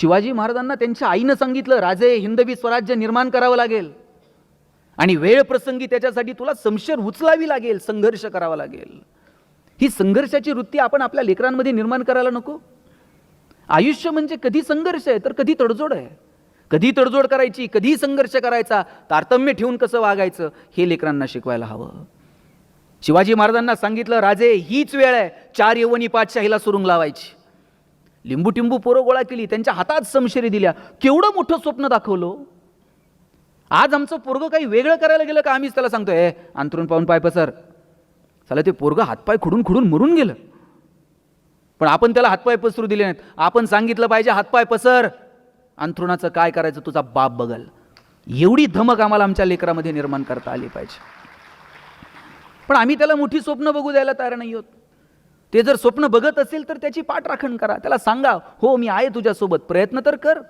शिवाजी महाराजांना त्यांच्या आईनं सांगितलं राजे हिंदवी स्वराज्य निर्माण करावं लागेल. आणि वेळ प्रसंगी त्याच्यासाठी तुला समशेर उचलावी लागेल संघर्ष करावा लागेल. ही संघर्षाची वृत्ती आपण आपल्या लेकरांमध्ये निर्माण करायला नको. आयुष्य म्हणजे कधी संघर्ष आहे तर कधी तडजोड आहे. कधी तडजोड करायची कधी संघर्ष करायचा तारतम्य ठेवून कसं वागायचं हे लेकरांना शिकवायला हवं. शिवाजी महाराजांना सांगितलं राजे हीच वेळ आहे चार यवनी पाठशाहीला सुरुंग लावायची. लिंबू टिंबू पोरं गोळा केली त्यांच्या हातात समशेरी दिल्या. केवढं मोठं स्वप्न दाखवलं? आज आमचं पोरगं काही वेगळं करायला गेलं का? आम्हीच त्याला सांगतो ए अंतरून पाहून पाय पसर. चला ते पोरगं हातपाय खुडून खुडून मरून गेलं. पण आपण त्याला हातपाय पसरू दिले नाहीत. आपण सांगितलं पाहिजे हातपाय पसर. अंथरुणाचं काय करायचं तुझा बाप बघल. एवढी धमक आम्हाला आमच्या लेकरामध्ये निर्माण करता आली पाहिजे. पण आम्ही त्याला मोठी स्वप्न बघू द्यायला तयार नाही होत ते जर स्वप्न बघत असेल तर त्याची पाठराखण करा. त्याला सांगा हो मी आहे तुझ्यासोबत. प्रयत्न तर कर.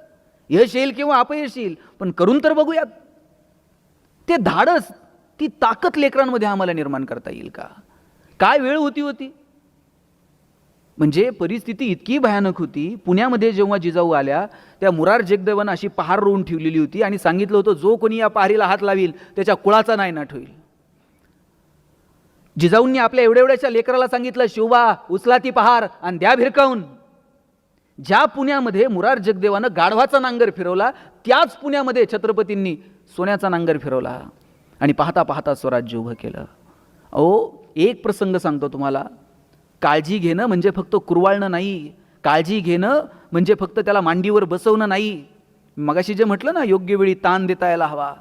यश येईल किंवा अपयश येईल पण करून तर बघूयात. ते धाडस ती ताकद लेकरांमध्ये आम्हाला निर्माण करता येईल का? काय वेळ होती होती? म्हणजे परिस्थिती इतकी भयानक होती. पुण्यामध्ये जेव्हा जिजाऊ आल्या त्या मुरार जगदेवानं अशी पहार रोवून ठेवलेली होती आणि सांगितलं होतं जो कोणी या पहारीला हात लावील त्याच्या कुळाचा नाही होईल. जिजाऊंनी आपल्या एवढ्या एवढ्याच्या लेकराला सांगितलं शिवबा उचला ती पहार आणि द्या भिरकावून. ज्या पुण्यामध्ये मुरार जगदेवानं गाढवाचा नांगर फिरवला त्याच पुण्यामध्ये छत्रपतींनी सोन्याचा नांगर फिरवला. आणि पाहता पाहता स्वराज्य उभं केलं. अहो एक प्रसंग सांगतो तुम्हाला. काळजी घेणं म्हणजे फक्त कुरवाळणं नाही. काळजी घेणं म्हणजे फक्त त्याला मांडीवर बसवणं नाही. मगाशी जे म्हटलं ना योग्य वेळी ताण देता यायला हवा.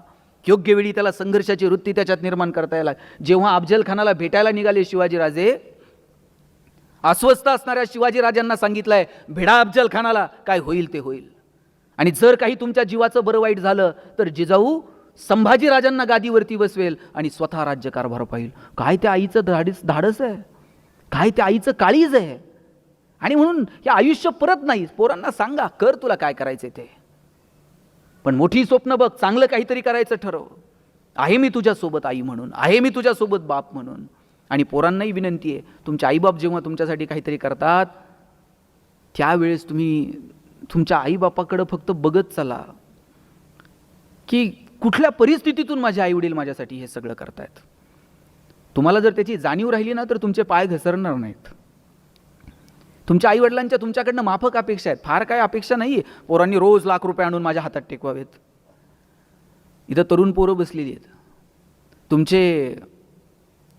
योग्य वेळी त्याला संघर्षाची वृत्ती त्याच्यात निर्माण करता यायला जेव्हा अफजल खानाला भेटायला निघाले शिवाजीराजे अस्वस्थ असणाऱ्या शिवाजीराजांना सांगितलंय भेडा अफजल खानाला काय होईल ते होईल. आणि जर काही तुमच्या जीवाचं बरं वाईट झालं तर जिजाऊ संभाजीराजांना गादीवरती बसवेल आणि स्वतः राज्यकारभार पाहिल. काय त्या आईचं धाडीस धाडस आहे? काय त्या आईचं काळीज आहे? आणि म्हणून हे आयुष्य परत नाही. पोरांना सांगा कर तुला काय करायचं ते. पण मोठी स्वप्न बघ चांगलं काहीतरी करायचं ठरव. आहे मी तुझ्यासोबत आई म्हणून आहे मी तुझ्यासोबत बाप म्हणून. आणि पोरांनाही विनंती आहे तुमचे आईबाप जेव्हा तुमच्यासाठी काहीतरी करतात त्यावेळेस तुम्ही तुमच्या आईबापाकडं फक्त बघत चला की कुठल्या परिस्थितीतून माझे आईवडील माझ्यासाठी हे सगळं करतायत. तुम्हाला जर त्याची जाणीव राहिली ना तर तुमचे पाय घसरणार नाहीत. तुमच्या आईवडिलांच्या तुमच्याकडनं माफक अपेक्षा आहेत. फार काय अपेक्षा नाही आहे पोरांनी रोज लाख रुपये आणून माझ्या हातात टेकवावेत. इथं तरुण पोरं बसलेली आहेत. तुमचे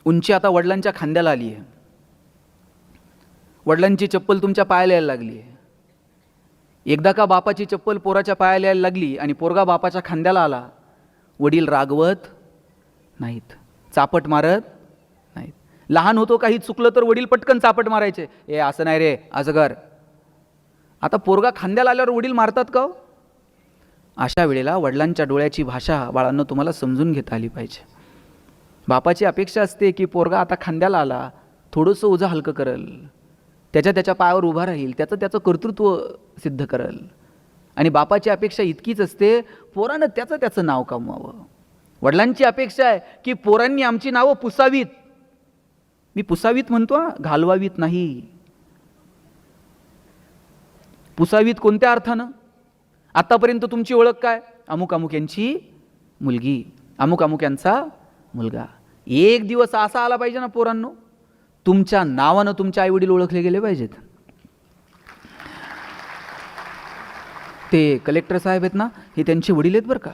उंची आता वडिलांच्या खांद्याला आली आहे. वडिलांची चप्पल तुमच्या पायाला यायला लागली आहे. एकदा का बापाची चप्पल पोराच्या पायाला यायला लागली आणि पोरगा बापाच्या खांद्याला आला वडील रागवत नाहीत. चापट मारत लहान होतो काही चुकलं तर वडील पटकन चापट मारायचे. ए असं नाही रे असं कर. आता पोरगा खांद्याला आल्यावर वडील मारतात का हो? अशा वेळेला वडिलांच्या डोळ्याची भाषा बाळांना तुम्हाला समजून घेता आली पाहिजे. बापाची अपेक्षा असते की पोरगा आता खांद्याला आला थोडंसं ओझं हलकं करल. त्याच्या त्याच्या पायावर उभा राहील त्याचं त्याचं कर्तृत्व सिद्ध करल. आणि बापाची अपेक्षा इतकीच असते पोरानं त्याचं त्याचं नाव कमवावं. वडिलांची अपेक्षा आहे की पोरांनी आमची नावं पुसावीत. मी पुसावीत म्हणतो घालवावीत नाही. पुसावीत कोणत्या अर्थानं? आतापर्यंत तुमची ओळख काय? अमुक अमुक यांची मुलगी अमुक अमुक यांचा मुलगा. एक दिवस असा आला पाहिजे ना पोरांनो तुमच्या नावानं तुमचे आईवडील ओळखले गेले पाहिजेत. ते कलेक्टर साहेब आहेत ना हे त्यांचे वडील आहेत बरं का.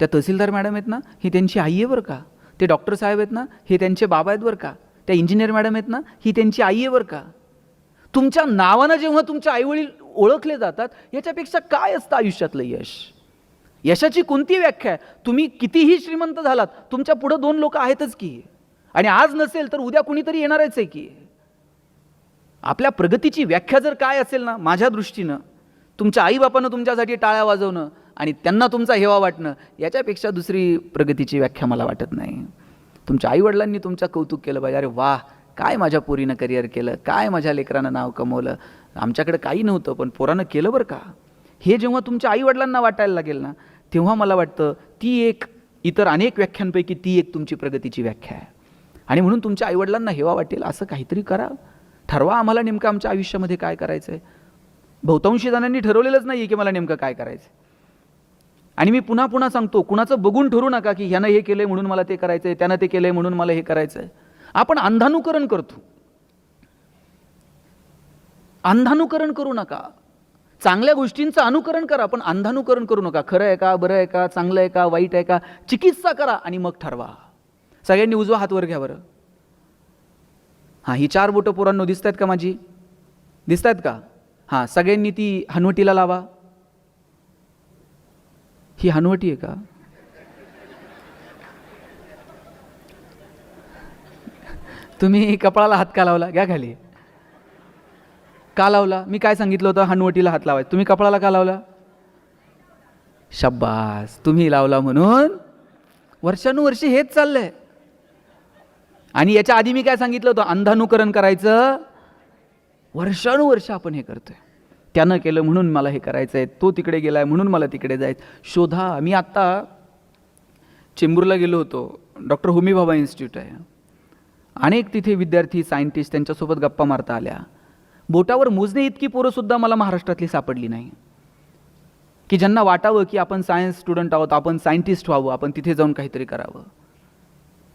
त्या तहसीलदार मॅडम आहेत ना ही त्यांची आई आहे बरं का. ते डॉक्टर साहेब आहेत ना हे त्यांचे बाबा आहेत बरं का. त्या इंजिनियर मॅडम आहेत ना ही त्यांची आई आहे बरं का? तुमच्या नावानं जेव्हा तुमच्या आईवडील ओळखले जातात याच्यापेक्षा काय असतं आयुष्यातलं यश? यशाची कोणती व्याख्या आहे? तुम्ही कितीही श्रीमंत झालात तुमच्या पुढं दोन लोक आहेतच की. आणि आज नसेल तर उद्या कुणीतरी येणारच आहे की. आपल्या प्रगतीची व्याख्या जर काय असेल ना माझ्या दृष्टीनं तुमच्या आईबापानं तुमच्यासाठी टाळ्या वाजवणं आणि त्यांना तुमचा हेवा वाटणं याच्यापेक्षा दुसरी प्रगतीची व्याख्या मला वाटत नाही. तुमच्या आईवडिलांनी तुमचं कौतुक केलं पाहिजे. अरे वा काय माझ्या पोरीनं करिअर केलं काय माझ्या लेकरानं नाव कमवलं. आमच्याकडे काही नव्हतं पण पोरानं केलं बरं का? हे जेव्हा तुमच्या आईवडिलांना वाटायला लागेल ना तेव्हा मला वाटतं ती एक इतर अनेक व्याख्यांपैकी ती एक तुमची प्रगतीची व्याख्या आहे. आणि म्हणून तुमच्या आईवडिलांना हेवा वाटेल असं काहीतरी करा. ठरवा आम्हाला नेमकं आमच्या आयुष्यामध्ये काय करायचं आहे बहुतांशी जणांनी ठरवलेलंच नाही आहे की मला नेमकं काय करायचं आणि मी पुन्हा पुन्हा सांगतो कुणाचं बघून ठरू नका की ह्यानं हे केलंय म्हणून मला ते करायचं आहे त्यानं ते केलंय म्हणून मला हे करायचं आहे आपण अंधानुकरण करतो. अंधानुकरण करू नका. चांगल्या गोष्टींचं अनुकरण करा पण अंधानुकरण करू नका. खरं आहे का बरं आहे का चांगलं आहे का वाईट आहे का चिकित्सा करा आणि मग ठरवा. सगळ्यांनी उजवा हात वर घ्या बरं. हां ही चार बोटं पोरांनो दिसत आहेत का माझी? दिसत आहेत का? हां सगळ्यांनी ती हनवटीला लावा. ही हनवटी आहे का? तुम्ही कपाळाला हात का लावला? घ्या खाली. का लावला? मी काय सांगितलं होतं? हनवटीला हात लावायचं. तुम्ही कपाळाला का लावला? शब्बास तुम्ही लावला म्हणून वर्षानुवर्षी हेच चाललंय. आणि याच्या आधी मी काय सांगितलं होतं? अंधानुकरण करायचं. वर्षानुवर्ष आपण हे करतोय. त्यानं केलं म्हणून मला हे करायचं आहे. तो तिकडे गेला आहे म्हणून मला तिकडे जायचं शोधा. मी आत्ता चेंबूरला गेलो होतो. डॉक्टर होमीबाबा इन्स्टिट्यूट आहे. अनेक तिथे विद्यार्थी सायंटिस्ट त्यांच्यासोबत गप्पा मारता आल्या. बोटावर मोजणे इतकी पोरंसुद्धा मला महाराष्ट्रातली सापडली नाही. की ज्यांना वाटावं की आपण सायन्स स्टुडंट आहोत आपण सायंटिस्ट व्हावं आपण तिथे जाऊन काहीतरी करावं.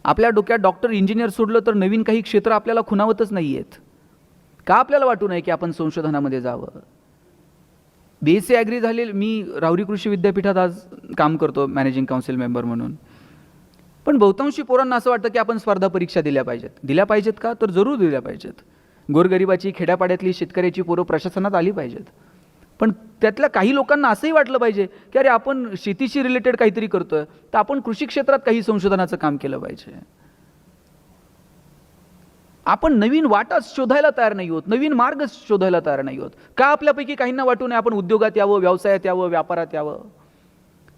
आपल्या डोक्यात डॉक्टर इंजिनियर सोडलं तर नवीन काही क्षेत्र आपल्याला खुणावतच नाही आहेत का आपल्याला वाटू नये की आपण संशोधनामध्ये जावं? बी एस सी ॲग्री झालेलं मी राहुरी कृषी विद्यापीठात आज काम करतो मॅनेजिंग काउन्सिल मेंबर म्हणून. पण बहुतांशी पोरांना असं वाटतं की आपण स्पर्धा परीक्षा दिल्या पाहिजेत. दिल्या पाहिजेत का? तर जरूर दिल्या पाहिजेत. गोरगरिबाची खेड्यापाड्यातली शेतकऱ्याची पोरं प्रशासनात आली पाहिजेत. पण त्यातल्या काही लोकांना असंही वाटलं पाहिजे की अरे आपण शेतीशी रिलेटेड काहीतरी करतोय. तर आपण कृषी क्षेत्रात काही संशोधनाचं काम केलं पाहिजे. आपण नवीन वाटा शोधायला तयार नाही होत नवीन मार्ग शोधायला तयार नाही होत. का आपल्यापैकी काहींना वाटू नये आपण उद्योगात यावं व्यवसायात यावं व्यापारात यावं?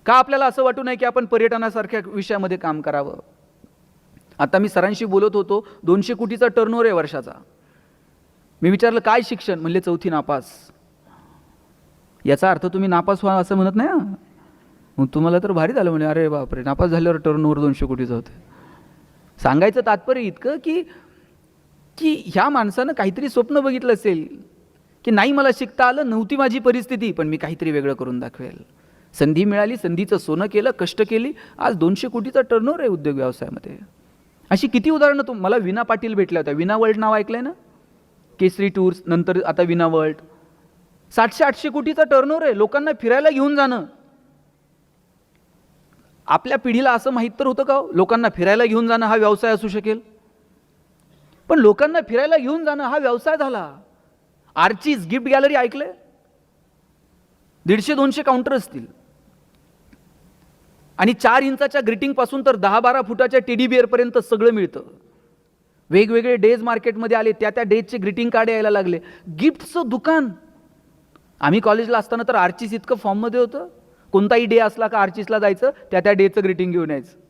का आपल्याला असं वाटू नये की आपण पर्यटनासारख्या विषयामध्ये काम करावं? आता मी सरांशी बोलत होतो दोनशे कोटीचा टर्नओव्हर आहे वर्षाचा. मी विचारलं काय शिक्षण? म्हणले चौथी नापास. याचा अर्थ तुम्ही नापास व्हा असं म्हणत नाही मग तुम्हाला तर भारी झालं म्हणे अरे बापरे नापास झाल्यावर टर्नओव्हर दोनशे कोटीचं होते सांगायचं तात्पर्य इतकं की की ह्या माणसानं काहीतरी स्वप्न बघितलं असेल की नाही मला शिकता आलं नव्हती माझी परिस्थिती पण मी काहीतरी वेगळं करून दाखवेल. संधी मिळाली संधीचं सोनं केलं कष्ट केली आज दोनशे कोटीचा टर्नओव्हर आहे उद्योग व्यवसायामध्ये. अशी किती उदाहरणं तुम मला विना पाटील भेटल्या होत्या. विना वर्ल्ड नाव ऐकलंय ना? केसरी टूर्स नंतर आता विना वर्ल्ड. सातशे आठशे कोटीचा टर्नओव्हर आहे लोकांना फिरायला घेऊन जाणं. आपल्या पिढीला असं माहीत तर होतं का हो? लोकांना फिरायला घेऊन जाणं हा व्यवसाय असू शकेल? पण लोकांना फिरायला घेऊन जाणं हा व्यवसाय झाला. आर्चीज गिफ्ट गॅलरी ऐकले? दीडशे दोनशे काउंटर असतील. आणि चार इंचाच्या ग्रीटिंगपासून तर दहा बारा फुटाच्या टेडी बिअरपर्यंत सगळं मिळतं. वेगवेगळे डेज मार्केटमध्ये आले त्या त्या डेजचे ग्रीटिंग कार्ड यायला लागले. गिफ्टचं दुकान. आम्ही कॉलेजला असताना तर आर्चिस इतकं फॉर्ममध्ये होतं. कोणताही डे असला का आर्चिसला जायचं त्या त्या डेचं ग्रीटिंग घेऊन यायचं.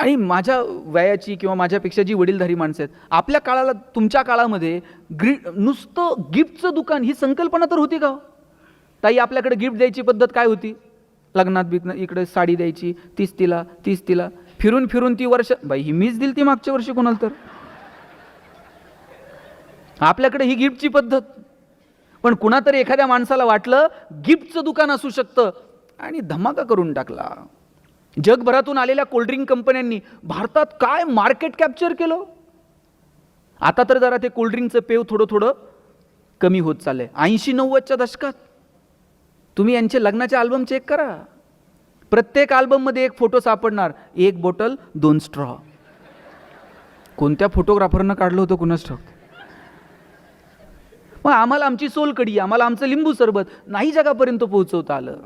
आणि माझ्या वयाची किंवा माझ्यापेक्षा जी वडीलधारी माणसं आहेत आपल्या काळाला तुमच्या काळामध्ये ग्री नुसतं गिफ्टचं दुकान ही संकल्पना तर होती का हो? ताई आपल्याकडे गिफ्ट द्यायची पद्धत काय होती? लग्नात बिग्न इकडे साडी द्यायची तीस तिला तीस तिला. फिरून फिरून ती वर्ष बाई ही मीच दिली ती मागच्या वर्षी कोणाला तर? आपल्याकडे ही गिफ्टची पद्धत. पण कुणातरी एखाद्या माणसाला वाटलं गिफ्टचं दुकान असू शकतं. आणि धमाका करून टाकला. जगभरातून आलेल्या कोल्ड्रिंक कंपन्यांनी भारतात काय मार्केट कॅप्चर केलं? आता तर जरा ते कोल्ड्रिंकचं पेव थोडं थोडं कमी होत चाललंय. ऐंशी नव्वदच्या दशकात. तुम्ही यांचे लग्नाचे अल्बम चेक करा. प्रत्येक अल्बममध्ये एक फोटो सापडणार. एक बॉटल दोन स्ट्रॉ कोणत्या फोटोग्राफरनं काढलं होतं कुणाच ठाऊक? मग आम्हाला आमची सोलकडी आम्हाला आमचं लिंबू सरबत नाही जगापर्यंत पोहोचवता आलं.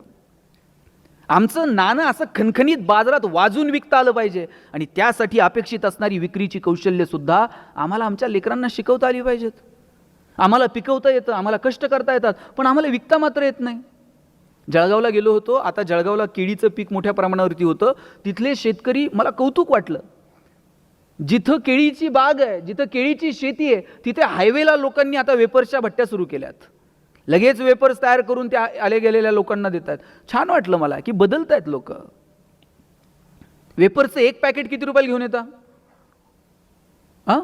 आमचं नाणं असं खणखणीत बाजारात वाजून विकता आलं पाहिजे. आणि त्यासाठी अपेक्षित असणारी विक्रीची कौशल्यसुद्धा आम्हाला आमच्या लेकरांना शिकवता आली पाहिजेत. आम्हाला पिकवता येतं आम्हाला कष्ट करता येतात पण आम्हाला विकता मात्र येत नाही. जळगावला गेलो होतो आता जळगावला केळीचं पीक मोठ्या प्रमाणावरती होतं. तिथले शेतकरी मला कौतुक वाटलं. जिथं केळीची बाग आहे जिथं केळीची शेती आहे तिथे हायवेला लोकांनी आता वेपर्सच्या भट्ट्या सुरू केल्यात. लगेच वेपर्स तयार करून त्या आले गेलेल्या लोकांना देतात. छान वाटलं मला की बदलत आहेत लोक वेपर्सचं एक पॅकेट किती रुपयाला घेऊन येता? हां?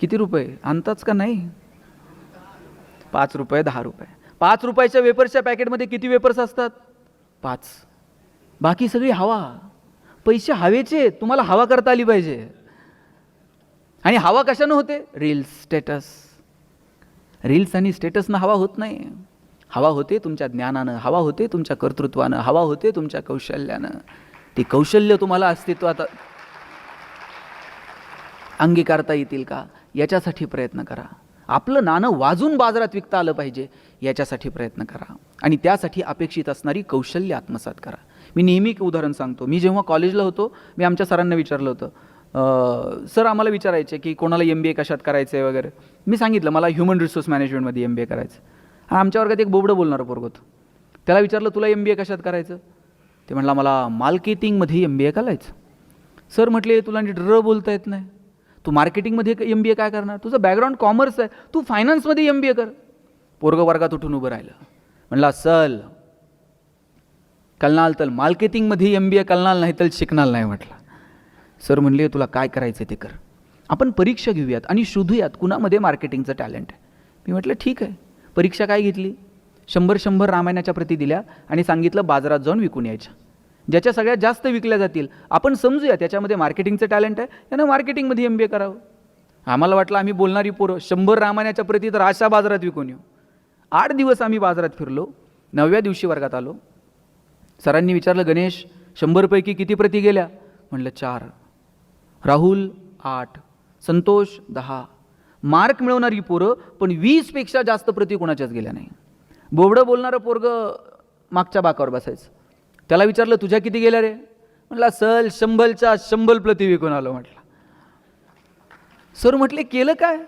किती रुपये? आणताच का नाही? पाच रुपये दहा रुपये. पाच रुपयाच्या वेपर्सच्या पॅकेटमध्ये किती वेपर्स असतात? पाच. बाकी सगळी हवा. पैसे हवेचे तुम्हाला हवा करता आली पाहिजे. आणि हवा कशानं होते? रील्स स्टेटस रील्स आणि स्टेटसनं हवा होत नाही. हवा होते तुमच्या ज्ञानानं हवा होते तुमच्या कर्तृत्वानं हवा होते तुमच्या कौशल्यानं. ते कौशल्य तुम्हाला अस्तित्वात अंगीकारता येतील का? याच्यासाठी प्रयत्न करा. आपलं नाणं वाजून बाजारात विकता आलं पाहिजे याच्यासाठी प्रयत्न करा. आणि त्यासाठी अपेक्षित असणारी कौशल्य आत्मसात करा. मी नेहमी एक उदाहरण सांगतो. मी जेव्हा कॉलेजला होतो मी आमच्या सरांना विचारलं होतं सर आम्हाला विचारायचे की कोणाला एम बी ए कशात करायचं आहे वगैरे. मी सांगितलं मला ह्युमन रिसोर्स मॅनेजमेंटमध्ये एम बी ए करायचं. आणि आमच्या वर्गात एक बोबडं बोलणारं पोरग होतं. त्याला विचारलं तुला एम बी ए कशात करायचं? ते म्हटलं मला मार्केटिंगमध्ये एम बी ए करायचं. सर म्हटले तुला नीट र बोलता येत नाही. तू मार्केटिंगमध्ये एम बी ए काय करणार? तुझं बॅकग्राऊंड कॉमर्स आहे. तू फायनान्समध्ये एम बी ए कर. पोरग वर्गात उठून उभं राहिलं. म्हणला सल कलनाल तर मार्केटिंगमध्ये एम बी ए कलनाल नाही तर शिकणार नाही म्हटलं. सर म्हणले तुला काय करायचं ते कर. आपण परीक्षा घेऊयात आणि शोधूयात कुणामध्ये मार्केटिंगचं टॅलेंट. आहे मी म्हटलं ठीक आहे. परीक्षा काय घेतली? शंभर शंभर रामायणाच्या प्रती दिल्या आणि सांगितलं बाजारात जाऊन विकून यायच्या. ज्याच्या सगळ्यात जास्त विकल्या जातील आपण समजूया त्याच्यामध्ये मार्केटिंगचं टॅलेंट आहे त्यानं मार्केटिंगमध्ये एम बी ए करावं. आम्हाला वाटलं आम्ही बोलणारी पोरं शंभर रामायणाच्या प्रती तर अशा बाजारात विकून येऊ. आठ दिवस आम्ही बाजारात फिरलो नवव्या दिवशी वर्गात आलो. सरांनी विचारलं गणेश शंभरपैकी किती प्रती गेल्या? म्हणलं चार. राहुल आठ संतोष दहा. मार्क मिळवणारी पोरं पण वीसपेक्षा जास्त प्रती कोणाच्याच गेल्या नाही. बोबडं बोलणारं पोरगं मागच्या बाकावर बसायचं. त्याला विचारलं तुझ्या किती गेल्या रे? म्हटला सल शंभलच्या शंभल प्रती विकून आलो म्हटलं. सर म्हटले केलं काय?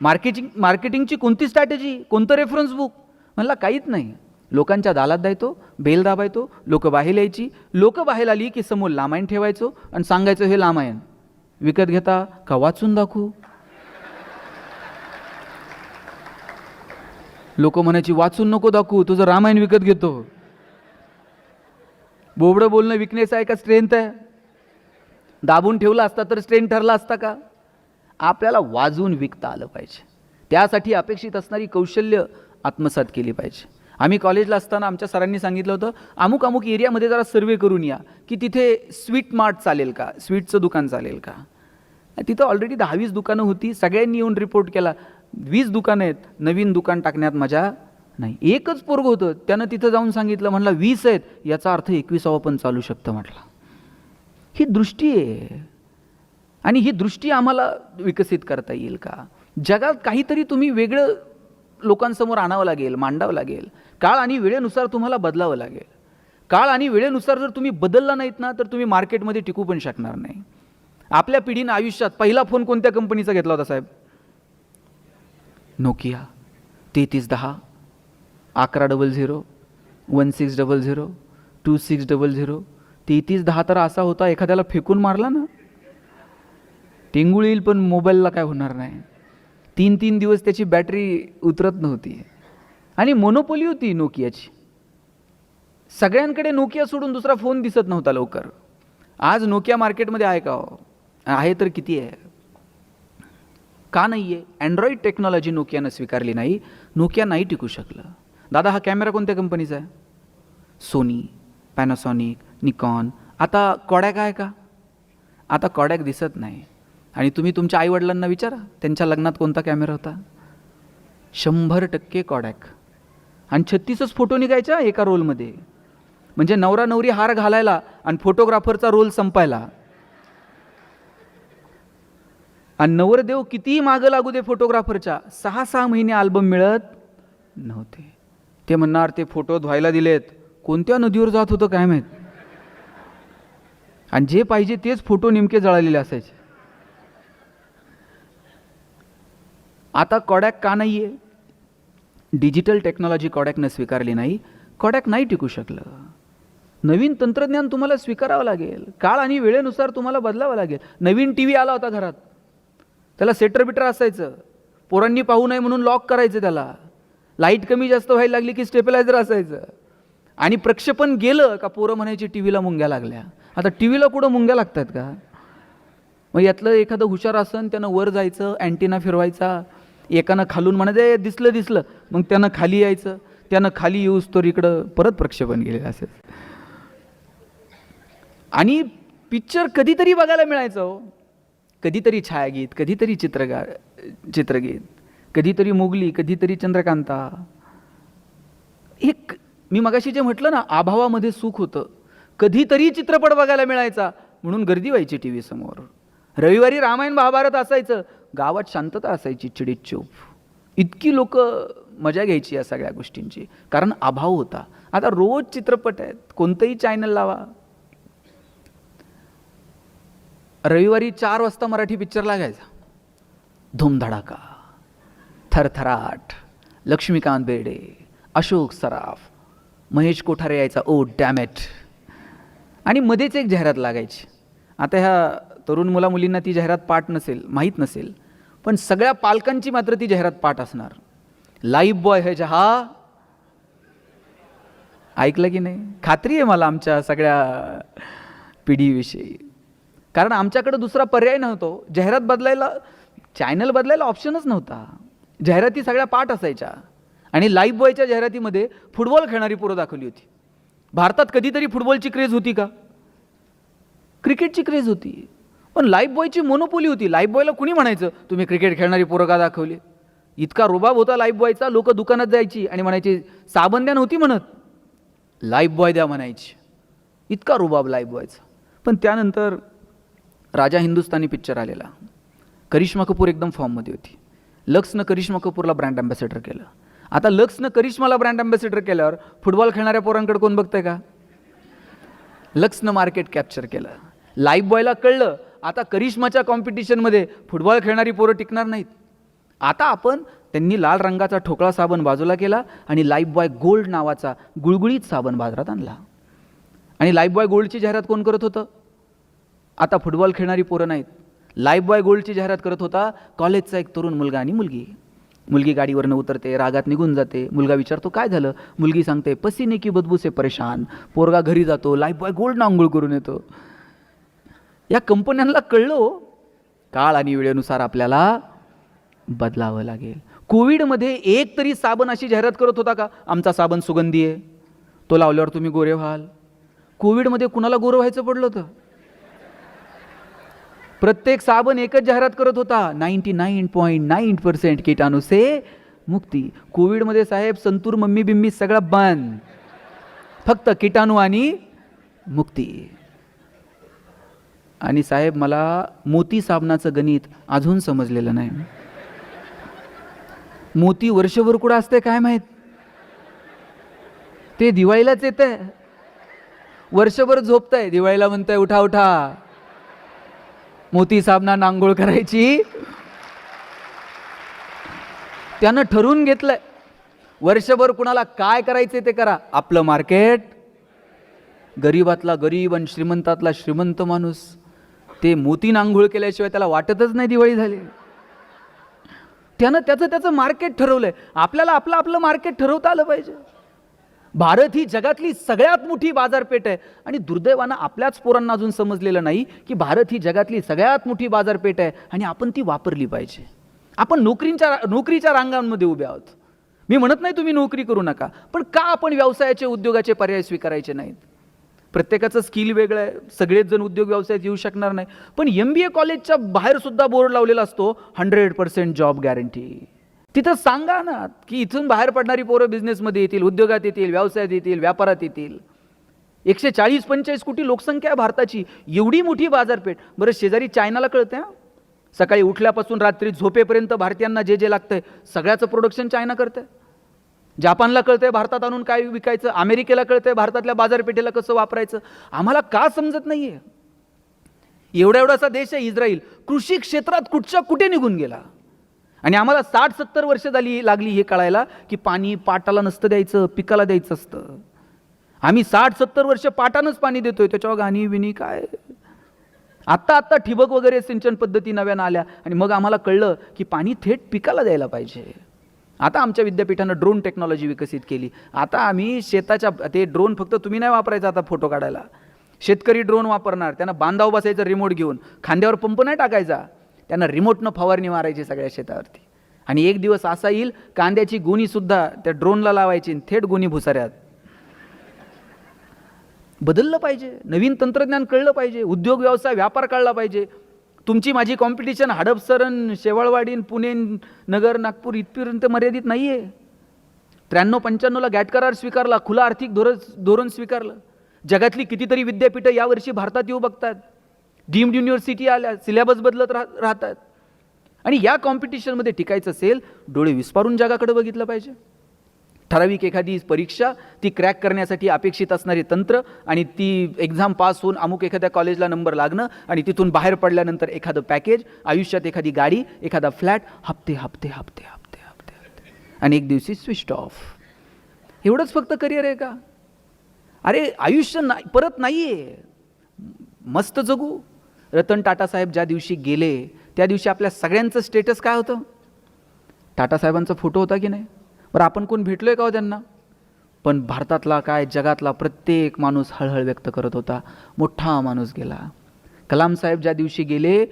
मार्केटिंग मार्केटिंगची कोणती स्ट्रॅटेजी? कोणतं रेफरन्स बुक? म्हणला काहीच नाही. लोकांच्या दालात द्यायचो बेल दाबायतो लोकं बाहेर यायची. लोकं बाहेर आली की समोर लामायण ठेवायचो आणि सांगायचं हे लामायण. विकत घेता का वाचून दाखवू? लोक म्हणायची वाचून नको दाखवू तुझं रामायण विकत घेतो. बोबडं बोलणं विकनेस आहे का स्ट्रेंथ आहे? दाबून ठेवला असता तर स्ट्रेंथ ठरला असता का? आपल्याला वाजवून विकता आलं पाहिजे. त्यासाठी अपेक्षित असणारी कौशल्य आत्मसात केली पाहिजे. आम्ही कॉलेजला असताना आमच्या सरांनी सांगितलं होतं अमुक अमुक एरियामध्ये जरा सर्वे करून या की तिथे स्वीट मार्ट चालेल का? स्वीटचं दुकान चालेल का? तिथं ऑलरेडी दहावीस दुकानं होती सगळ्यांनी येऊन रिपोर्ट केला. वीस दुकानं आहेत नवीन दुकान टाकण्यात मजा नाही. एकच पोरग होतं त्यानं तिथं जाऊन सांगितलं म्हणलं वीस आहेत. याचा अर्थ एकविसावं पण चालू शकतं म्हटलं. ही दृष्टी आहे. आणि ही दृष्टी आम्हाला विकसित करता येईल का? जगात काहीतरी तुम्ही वेगळं लोकांसमोर आणावं लागेल मांडावं लागेल. काळ आणि वेळेनुसार तुम्हाला बदलावं लागेल. काळ आणि वेळेनुसार जर तुम्ही बदलला नाहीत ना तर तुम्ही मार्केटमध्ये टिकू पण शकणार नाही. आपल्या पिढीनं आयुष्यात पहिला फोन कोणत्या कंपनीचा घेतला होता साहेब? नोकिया तेहतीस दहा. अकरा double zero one six double zero two six double zero तेहतीस दहा तर असा होता एखाद्याला फेकून मारला ना? टेंगुळ येईल पण मोबाईलला काय होणार नाही. तीन तीन दिवस त्याची बॅटरी उतरत नव्हती. आणि मोनोपोली होती नोकियाची. सगळ्यांकडे नोकिया सोडून दुसरा फोन दिसत नव्हता लवकर. आज नोकिया मार्केटमध्ये आहे का हो? आहे तर किती आहे? का नाही आहे अँड्रॉईड टेक्नॉलॉजी नोकियानं स्वीकारली नाही. नोकिया नाही टिकू शकलं. दादा हा कॅमेरा कोणत्या कंपनीचा आहे? सोनी पॅनासॉनिक निकॉन आता कॉडॅक आहे का? आता कॉडॅक दिसत नाही. आणि तुम्ही तुमच्या आईवडिलांना विचारा त्यांच्या लग्नात कोणता कॅमेरा होता? शंभर टक्के कॉडॅक आणि छत्तीसच फोटो निघायच्या एका रोलमध्ये. म्हणजे नवरा नवरी हार घालायला आणि फोटोग्राफरचा रोल संपायला. आणि नवरदेव कितीही मागं लागू दे फोटोग्राफरच्या सहा सहा महिने अल्बम मिळत नव्हते. ते म्हणणार ते फोटो धुवायला दिलेत. कोणत्या नदीवर जात होतं काय माहीत? आणि जे पाहिजे तेच फोटो नेमके जळालेले असायचे. आता कॉडॅक का नाही आहे डिजिटल टेक्नॉलॉजी कॉडॅकनं स्वीकारली नाही कॉडॅक नाही टिकू शकलं. नवीन तंत्रज्ञान तुम्हाला स्वीकारावं लागेल. काळ आणि वेळेनुसार तुम्हाला बदलावं लागेल. नवीन टी व्ही आला होता घरात. त्याला सेटर बिटर असायचं. पोरांनी पाहू नये म्हणून लॉक करायचं त्याला. लाइट कमी जास्त व्हायला लागली की स्टेबिलायझर असायचं. आणि प्रक्षेपण गेलं का पोरं म्हणायची टी व्हीला मुंग्या लागल्या. आता टी व्हीला कुठं मुंग्या लागतात का? मग यातलं एखादं हुशार असन त्यानं वर जायचं अँटीना फिरवायचा एकानं खालून म्हणायचं दिसलं दिसलं. मग त्यानं खाली यायचं. त्यानं खाली येऊस तर इकडं परत प्रक्षेपण गेलेलं असेल आणि पिक्चर कधीतरी बघायला मिळायचं हो. कधीतरी छायागीत कधीतरी चित्रगार चित्रगीत कधीतरी मोगली कधीतरी चंद्रकांता. एक मी मगाशी जे म्हटलं ना अभावामध्ये सुख होतं. कधीतरी चित्रपट बघायला मिळायचा. म्हणून गर्दी व्हायची टी व्ही समोर. रविवारी रामायण महाभारत असायचं. गावात शांतता असायची चिडीत चूप. इतकी लोक मजा घ्यायची या सगळ्या गोष्टींची. कारण अभाव होता. आता रोज चित्रपट आहेत. कोणतंही चॅनल लावा. रविवारी चार वाजता मराठी पिक्चर लागायचा. धूमधडाका थरथराट लक्ष्मीकांत बेर्डे अशोक सराफ महेश कोठारे यायचा ओ डॅमेट आणि मध्येच एक जाहिरात लागायची. आता ह्या तरुण मुला मुलींना ती जाहिरात पाठ नसेल माहीत नसेल पण सगळ्या पालकांची मात्र ती जाहिरात पाठ असणार. लाईफ बॉय है जहा. ऐकलं की नाही? खात्री आहे मला आमच्या सगळ्या पिढीविषयी. कारण आमच्याकडे दुसरा पर्याय नव्हतो. जाहिरात बदलायला चॅनल बदलायला ऑप्शनच नव्हता. जाहिराती सगळ्या पाठ असायच्या. आणि लाईफ बॉयच्या जाहिरातीमध्ये फुटबॉल खेळणारी पोरं दाखवली होती. भारतात कधीतरी फुटबॉलची क्रेज होती का? क्रिकेटची क्रेज होती. पण लाईफ बॉयची मोनोपोली होती. लाईफ बॉयला कुणी म्हणायचं? तुम्ही क्रिकेट खेळणारी पोरं का दाखवली? इतका रुबाब होता लाईफ बॉयचा लोक दुकानात जायची आणि म्हणायची साबण द्या नव्हती म्हणत. लाईफ बॉय द्या म्हणायची. इतका रुबाब लाईफ बॉयचा पण त्यानंतर राजा हिंदुस्तानी पिक्चर आलेला. करिश्मा कपूर एकदम फॉर्ममध्ये होती. लक्सनं करिश्मा कपूरला ब्रँड अँबॅसेडर केलं. आता लक्सनं करिश्माला ब्रँड अँबॅसेडर केल्यावर फुटबॉल खेळणाऱ्या पोरांकडे कोण बघतंय का? लक्सनं मार्केट कॅप्चर केलं. लाईफ बॉयला कळलं आता करिश्माच्या कॉम्पिटिशनमध्ये फुटबॉल खेळणारी पोरं टिकणार नाहीत. आता आपण त्यांनी लाल रंगाचा ठोकळा साबण बाजूला केला आणि लाईफ बॉय गोल्ड नावाचा गुळगुळीत साबण बाजारात आणला. आणि लाईफ बॉय गोल्डची जाहिरात कोण करत होतं? आता फुटबॉल खेळणारी पोरं नाहीत. लाईफ बॉय गोल्डची जाहिरात करत होता कॉलेजचा एक तरुण मुलगा आणि मुलगी. मुलगी गाडीवरनं उतरते रागात निघून जाते. मुलगा विचारतो काय झालं? मुलगी सांगते पसीने की बदबूसे परेशान. पोरगा घरी जातो लाईफ बॉय गोल्ड आंघोळ करून येतो. या कंपन्यांना कळलो हो. काळ आणि वेळेनुसार आपल्याला बदलावं लागेल. कोविडमध्ये एक तरी साबण अशी जाहिरात करत होता का? आमचा साबण सुगंधी आहे. तो लावल्यावर तुम्ही गोरे व्हाल. कोविडमध्ये कुणाला गोरं व्हायचं पडलं होतं? प्रत्येक साबण एकच जाहिरात करत होता. Ninety nine point nine percent किटाणू से मुक्ती. कोविडमध्ये साहेब संतूर मम्मी बिम्मी सगळं बंद. फक्त किटाणू आणि मुक्ती. आणि साहेब मला मोती साबणाचं गणित अजून समजलेलं नाही. मोती वर्षभर कुठं असते काय माहीत? ते दिवाळीलाच येत आहे वर्षभर झोपतंय. दिवाळीला म्हणतंय उठा उठा. मोती साबणा नांगोळ करायची. त्यानं ठरवून घेतलंय. वर्षभर कुणाला काय करायचे ते करा. आपलं मार्केट. गरीबातला गरीब आणि श्रीमंतातला श्रीमंत माणूस. ते मोती नांघोळ केल्याशिवाय त्याला वाटतच नाही दिवाळी झाली. त्यानं त्याचं त्याचं मार्केट ठरवलंय. आपल्याला आपलं आपलं मार्केट ठरवता आलं पाहिजे. भारत ही जगातली सगळ्यात मोठी बाजारपेठ आहे. आणि दुर्दैवानं आपल्याच पोरांना अजून समजलेलं नाही की भारत ही जगातली सगळ्यात मोठी बाजारपेठ आहे आणि आपण ती वापरली पाहिजे. आपण नोकरींच्या नोकरीच्या रांगांमध्ये उभे आहोत. मी म्हणत नाही तुम्ही नोकरी करू नका पण का आपण व्यवसायाचे उद्योगाचे पर्याय स्वीकारायचे नाहीत? प्रत्येकाचं स्किल वेगळं आहे. सगळेच जण उद्योग व्यवसायात येऊ शकणार नाही. पण एम बी ए कॉलेजच्या बाहेर सुद्धा बोर्ड लावलेला असतो हंड्रेड पर्सेंट जॉब गॅरंटी तिथं सांगा ना की इथून बाहेर पडणारी पोरं बिझनेसमध्ये येतील उद्योगात येतील व्यवसायात येतील व्यापारात येतील. एकशे चाळीस पंचेचाळीस कोटी लोकसंख्या आहे भारताची. एवढी मोठी बाजारपेठ. बरं शेजारी चायनाला कळते सकाळी उठल्यापासून रात्री झोपेपर्यंत भारतीयांना जे जे लागतंय सगळ्याचं प्रोडक्शन चायना करते जापानला कळतंय भारतात आणून काय विकायचं अमेरिकेला कळतंय भारतातल्या बाजारपेठेला कसं वापरायचं? आम्हाला का समजत नाही आहे एवढा एवढासा देश आहे इस्रायल. कृषी क्षेत्रात कुठच्या कुठे निघून गेला? आणि आम्हाला साठ सत्तर वर्ष झाली लागली हे कळायला की पाणी पाटाला नसतं द्यायचं पिकाला द्यायचं असतं. आम्ही साठ सत्तर वर्ष पाटानंच पाणी देतोय त्याच्यावर गाणी विणी काय? आत्ता आत्ता ठिबक वगैरे सिंचन पद्धती नव्यानं आल्या आणि मग आम्हाला कळलं की पाणी थेट पिकाला द्यायला पाहिजे. आता आमच्या विद्यापीठानं ड्रोन टेक्नॉलॉजी विकसित केली. आता आम्ही शेताच्या ते ड्रोन फक्त तुम्ही नाही वापरायचा आता फोटो काढायला. शेतकरी ड्रोन वापरणार त्यांना बांधाव बसायचं रिमोट घेऊन खांद्यावर पंप नाही टाकायचा. त्यांना रिमोटनं फवारणी मारायची सगळ्या शेतावरती. आणि एक दिवस असा येईल कांद्याची गुणीसुद्धा त्या ड्रोनला लावायची थेट गुणी भुसाऱ्यात. बदललं पाहिजे. नवीन तंत्रज्ञान कळलं पाहिजे. उद्योग व्यवसाय व्यापार कळला पाहिजे. तुमची माझी कॉम्पिटिशन हडपसरण शेवाळवाडीन पुणे नगर नागपूर इथपर्यंत मर्यादित नाही आहे त्र्याण्णव पंच्याण्णवला गॅट करार स्वीकारला खुला आर्थिक धोरण धोरण स्वीकारलं. जगातली कितीतरी विद्यापीठं यावर्षी भारतात येऊ बघतात. डीम्ड युनिव्हर्सिटी आल्या सिलेबस बदलत राह राहतात. आणि या कॉम्पिटिशनमध्ये टिकायचं असेल डोळे विस्पारून जगाकडे बघितलं पाहिजे. ठराविक एखादी परीक्षा ती क्रॅक करण्यासाठी अपेक्षित असणारे तंत्र आणि ती एक्झाम पास होऊन अमुक एखाद्या कॉलेजला नंबर लागणं आणि तिथून बाहेर पडल्यानंतर एखादं पॅकेज आयुष्यात एखादी गाडी एखादा फ्लॅट हप्ते हप्ते हप्ते हप्ते हप्ते हप्ते. आणि एक दिवशी स्विच ऑफ. एवढंच फक्त करिअर आहे का? अरे आयुष्य नाही परत नाही आहे मस्त जगू. रतन टाटासाहेब ज्या दिवशी गेले त्या दिवशी आपल्या सगळ्यांचं स्टेटस काय होतं? टाटासाहेबांचा फोटो होता की नाही? बरं आपण कोण भेटलो आहे का हो त्यांना? पण भारतातला काय जगातला प्रत्येक माणूस हळहळ व्यक्त करत होता. मोठा माणूस गेला. कलाम साहेब ज्या दिवशी गेले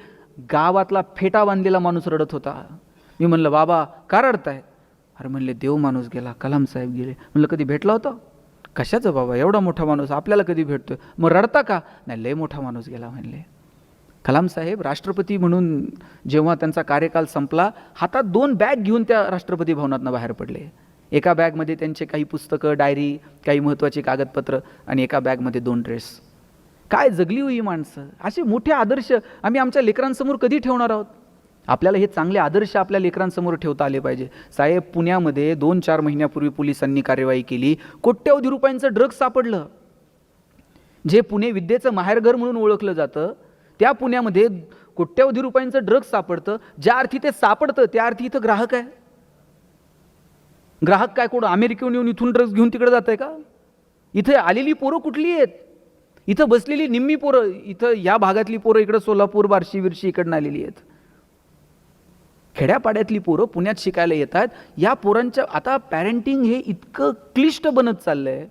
गावातला फेटा बांधलेला माणूस रडत होता. मी म्हणलं बाबा का रडताय? अरे म्हणले देव माणूस गेला कलाम साहेब गेले. म्हणलं कधी भेटला होता? कशाचं बाबा एवढा मोठा माणूस आपल्याला कधी भेटतोय? मग रडता का? नाही लय मोठा माणूस गेला म्हणले. कलाम साहेब राष्ट्रपती म्हणून जेव्हा त्यांचा कार्यकाल संपला हातात दोन बॅग घेऊन त्या राष्ट्रपती भवनातनं बाहेर पडले. एका बॅगमध्ये त्यांचे काही पुस्तकं डायरी काही महत्त्वाची कागदपत्र आणि एका बॅगमध्ये दोन ड्रेस. काय जगली हो हुई माणसं? असे मोठे आदर्श आम्ही आमच्या लेकरांसमोर कधी ठेवणार आहोत? आपल्याला हे चांगले आदर्श आपल्या लेकरांसमोर ठेवता आले पाहिजे. साहेब पुण्यामध्ये दोन चार महिन्यापूर्वी पोलिसांनी कार्यवाही केली. कोट्यवधी रुपयांचं ड्रग्ज सापडलं. जे पुणे विद्येचं माहेरघर म्हणून ओळखलं जातं त्या पुण्यामध्ये कोट्यवधी रुपयांचं ड्रग्ज सापडतं. ज्या अर्थी ते सापडतं त्या अर्थी इथं ग्राहक आहे. ग्राहक काय कोण? अमेरिकेहून येऊन इथून ड्रग्ज घेऊन तिकडे जात आहे का? इथे आलेली पोरं कुठली आहेत? इथं बसलेली निम्मी पोरं इथं या भागातली पोरं इकडं सोलापूर बार्शी विरशी इकडनं आलेली आहेत. खेड्यापाड्यातली पोरं पुण्यात शिकायला येत आहेत या पोरांच्या आता पॅरेंटिंग हे इतकं क्लिष्ट बनत चाललं आहे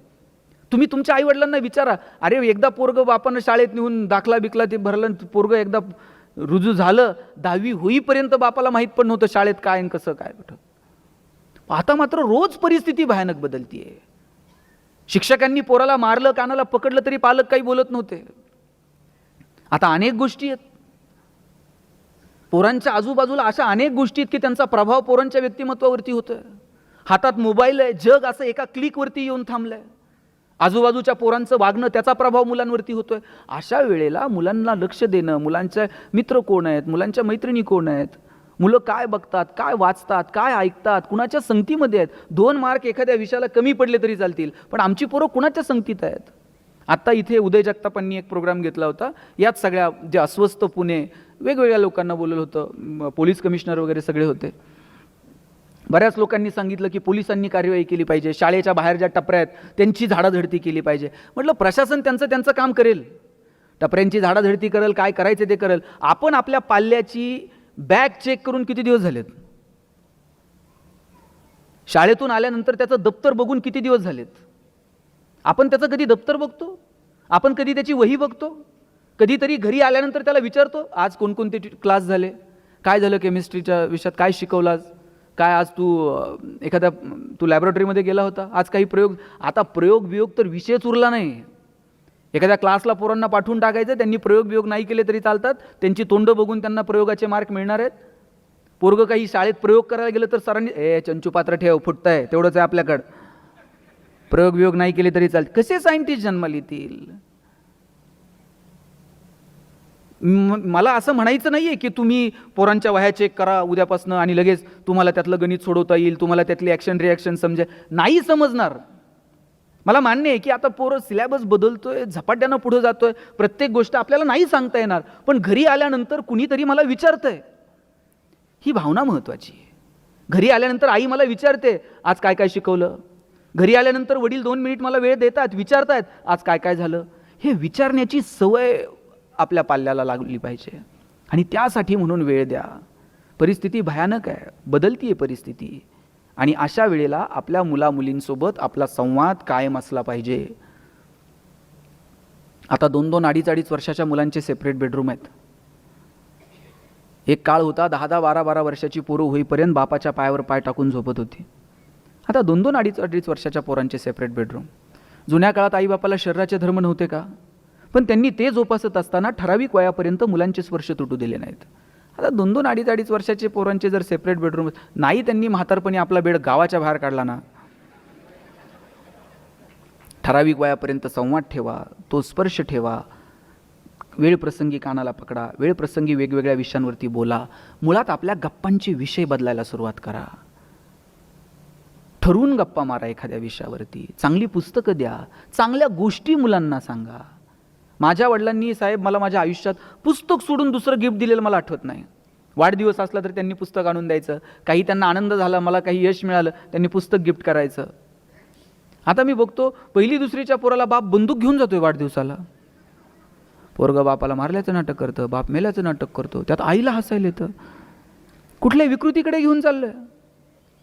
तुम्ही तुमच्या आईवडिलांना विचारा अरे एकदा पोरग बापानं शाळेत नेऊन दाखला बिकला ते भरलं पोरग एकदा रुजू झालं दहावी होईपर्यंत बापाला माहीत पण नव्हतं शाळेत काय आणि कसं काय कुठं आता मात्र रोज परिस्थिती भयानक बदलतीये. शिक्षकांनी पोराला मारलं कानाला पकडलं तरी पालक काही बोलत नव्हते. आता अनेक गोष्टी आहेत. पोरांच्या आजूबाजूला अशा अनेक गोष्टी आहेत की त्यांचा प्रभाव पोरांच्या व्यक्तिमत्वावरती होतोय. हातात मोबाईल आहे जग असं एका क्लिकवरती येऊन थांबलंय. आजूबाजूच्या पोरांचं वागणं त्याचा प्रभाव मुलांवरती होतोय. अशा वेळेला मुलांना लक्ष देणं मुलांचे मित्र कोण आहेत मुलांच्या मैत्रिणी कोण आहेत मुलं काय बघतात काय वाचतात काय ऐकतात कुणाच्या संगतीमध्ये आहेत? दोन मार्क एखाद्या विषयाला कमी पडले तरी चालतील पण आमची पोरं कुणाच्या संगतीत आहेत? आत्ता इथे उदय जगतापांनी एक प्रोग्राम घेतला होता. यात सगळ्या जे अस्वस्थ पुणे वेगवेगळ्या लोकांना बोललं होतं पोलीस कमिशनर वगैरे सगळे होते. बऱ्याच लोकांनी सांगितलं की पोलिसांनी कार्यवाही केली पाहिजे शाळेच्या बाहेर ज्या टपऱ्या आहेत त्यांची झाडाझडती केली पाहिजे. म्हटलं प्रशासन त्यांचं त्यांचं काम करेल. टपऱ्यांची झाडाझडती करेल काय करायचं ते करेल. आपण आपल्या पाल्याची बॅग चेक करून किती दिवस झालेत? शाळेतून आल्यानंतर त्याचं दप्तर बघून किती दिवस झालेत? आपण त्याचं कधी दप्तर बघतो? आपण कधी त्याची वही बघतो? कधीतरी घरी आल्यानंतर त्याला विचारतो आज कोणकोणते क्लास झाले? काय झालं केमिस्ट्रीच्या विषयात? काय शिकवलं आज काय आज तू एखाद्या तू लॅबोरेटरीमध्ये गेला होता? आज काही प्रयोग आता प्रयोग वियोग तर विषयच उरला नाही. एखाद्या क्लासला पोरांना पाठवून टाकायचं त्यांनी प्रयोग वियोग नाही केले तरी चालतात त्यांची तोंड बघून त्यांना प्रयोगाचे मार्क मिळणार आहेत. पोरगं काही शाळेत प्रयोग करायला गेलं तर सरांनी ए चंचू पात्र ठेव आहे तेवढंच आहे आपल्याकडं. प्रयोग वियोग नाही केले तरी चालते. कसे सायंटिस्ट जन्माला येतील? मला असं म्हणायचं नाही आहे की तुम्ही पोरांच्या वह्या चेक करा उद्यापासनं आणि लगेच तुम्हाला त्यातलं गणित सोडवता येईल तुम्हाला त्यातली ॲक्शन रिॲक्शन समजे नाही समजणार. मला मान्य आहे की आता पोरं सिलेबस बदलतोय झपाट्यानं पुढं जातोय प्रत्येक गोष्ट आपल्याला नाही सांगता येणार पण घरी आल्यानंतर कुणीतरी मला विचारतंय. ही भावना महत्त्वाची आहे. घरी आल्यानंतर आई मला विचारते आज काय काय शिकवलं? घरी आल्यानंतर वडील दोन मिनिट मला वेळ देतात विचारतायत आज काय काय झालं? हे विचारण्याची सवय आपल्या पाल्याला लागली पाहिजे. आणि त्यासाठी म्हणून वेळ द्या. परिस्थिती भयानक आहे. बदलती आहे परिस्थिती. आणि अशा वेळेला आपल्या मुलामुलींसोबत आपला संवाद कायम असला पाहिजे. आता दोन दोन अडीच अडीच वर्षाच्या मुलांचे सेपरेट बेडरूम आहेत. एक काळ होता दहा दहा बारा बारा वर्षाची पोरं होईपर्यंत बापाच्या पायावर पाय टाकून झोपत होती. आता दोन दोन अडीच अडीच वर्षाच्या पोरांचे सेपरेट बेडरूम जुन्या काळात आईबापाला शरीराचे धर्म नव्हते का? पण त्यांनी ते जोपासत असताना ठराविक वयापर्यंत मुलांचे स्पर्श तुटू दिले नाहीत. आता दोन दोन अडीच अडीच वर्षाचे पोरांचे जर सेपरेट बेडरूम नाही त्यांनी म्हातारपणी आपला बेड गावाच्या बाहेर काढला ना? ठराविक वयापर्यंत संवाद ठेवा तो स्पर्श ठेवा वेळप्रसंगी कानाला पकडा वेळप्रसंगी वेगवेगळ्या विषयांवरती बोला मुळात आपल्या गप्पांचे विषय बदलायला सुरुवात करा. ठरवून गप्पा मारा एखाद्या विषयावरती चांगली पुस्तकं द्या चांगल्या गोष्टी मुलांना सांगा. माझ्या वडिलांनी साहेब मला माझ्या आयुष्यात पुस्तक सोडून दुसरं गिफ्ट दिलेलं मला आठवत नाही. वाढदिवस असला तर त्यांनी पुस्तक आणून द्यायचं. काही त्यांना आनंद झाला मला काही यश मिळालं त्यांनी पुस्तक गिफ्ट करायचं. आता मी बघतो पहिली दुसरीच्या पोराला बाप बंदूक घेऊन जातोय वाढदिवसाला. पोरगं बापाला मारल्याचं नाटक करतं बाप मेल्याचं नाटक करतो त्यात आईला हसायला येतं. कुठल्या विकृतीकडे घेऊन चाललं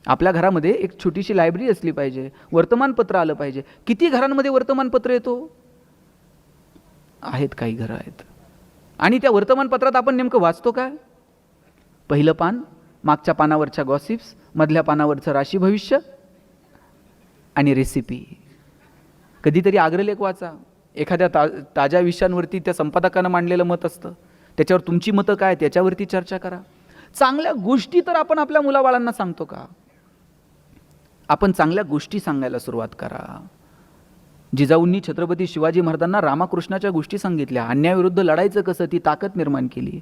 आपल्या घरामध्ये एक छोटीशी लायब्ररी असली पाहिजे वर्तमानपत्र आलं पाहिजे. किती घरांमध्ये वर्तमानपत्र येतो? आहेत काही घरं आहेत. आणि त्या वर्तमानपत्रात आपण नेमकं वाचतो काय? पहिलं पान मागच्या पानावरच्या गॉसिप्स मधल्या पानावरचं राशी भविष्य आणि रेसिपी कधीतरी आग्रलेख वाचा. एखाद्या ता ताज्या विषयांवरती त्या संपादकानं मांडलेलं मत असतं. त्याच्यावर तुमची मतं काय? त्याच्यावरती चर्चा करा. चांगल्या गोष्टी तर आपण आपल्या मुलाबाळांना सांगतो का? आपण चांगल्या गोष्टी सांगायला सुरुवात करा. जिजाऊंनी छत्रपती शिवाजी महाराजांना रामाकृष्णाच्या गोष्टी सांगितल्या. अन्यायाविरुद्ध लढायचं कसं? ती ताकद निर्माण केली.